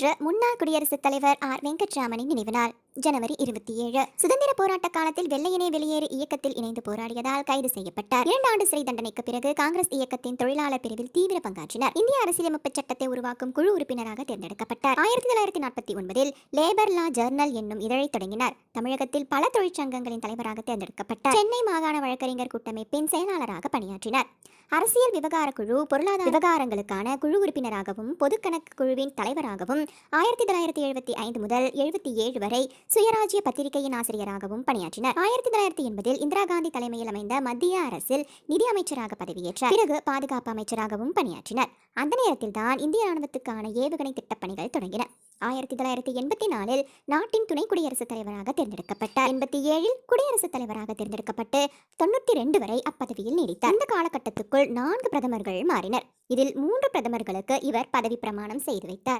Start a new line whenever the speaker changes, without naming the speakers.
இன்று முன்னாள் குடியரசுத் தலைவர் ஆர். வெங்கட்ராமனின் நினைவு நாள் ஜனவரி இருபத்தி ஏழு. சுதந்திர போராட்ட காலத்தில் வெள்ளையனே வெளியேறு இயக்கத்தில் இணைந்து போராடியதால் கைது செய்யப்பட்டார். இரண்டு ஆண்டு சிறை தண்டனைக்கு பிறகு காங்கிரஸ் இயக்கத்தின் தொழிலாளர் பிரிவில் தீவிர பங்காற்றினார். இந்திய அரசியலமைப்பு சட்டத்தை உருவாக்கும் குழு உறுப்பினராக தேர்ந்தெடுக்கப்பட்டார். ஆயிரத்தி தொள்ளாயிரத்தி நாற்பத்தி ஒன்பதில் லேபர் லா ஜர்னல் என்னும் இதழை தொடங்கினார். தமிழகத்தில் பல தொழிற்சங்கங்களின் தலைவராக தேர்ந்தெடுக்கப்பட்டார். சென்னை மாகாண வழக்கறிஞர் கூட்டமைப்பின் செயலாளராக பணியாற்றினார். அரசியல் விவகார குழு பொருளாதார விவகாரங்களுக்கான குழு உறுப்பினராகவும் பொதுக்கணக்கு குழுவின் தலைவராகவும் ஆயிரத்தி தொள்ளாயிரத்தி எழுபத்தி ஐந்து முதல் எழுபத்தி ஏழு வரை சுயராஜ்ய பத்திரிகையின் ஆசிரியராகவும் பணியாற்றினார். ஆயிரத்தி தொள்ளாயிரத்தி எண்பதில் இந்திரா காந்தி தலைமையில் அமைந்த மத்திய அரசில் நிதி அமைச்சராக பதவியேற்றார். பிறகு பாதுகாப்பு அமைச்சராகவும் பணியாற்றினார். அந்த நேரத்தில் தான் இந்திய ராணுவத்துக்கான ஏவுகணை திட்டப்பணிகள் தொடங்கின. ஆயிரத்தி தொள்ளாயிரத்தி எண்பத்தி நாலில் நாட்டின் துணை குடியரசுத் தலைவராக தேர்ந்தெடுக்கப்பட்டார். எண்பத்தி ஏழில் குடியரசுத் தலைவராக தேர்ந்தெடுக்கப்பட்டு தொண்ணூற்றி ரெண்டு வரை அப்பதவியில் நீடித்தார். இந்த காலகட்டத்துக்குள் நான்கு பிரதமர்கள் மாறினர். இதில் மூன்று பிரதமர்களுக்கு இவர் பதவி பிரமாணம் செய்து வைத்தார்.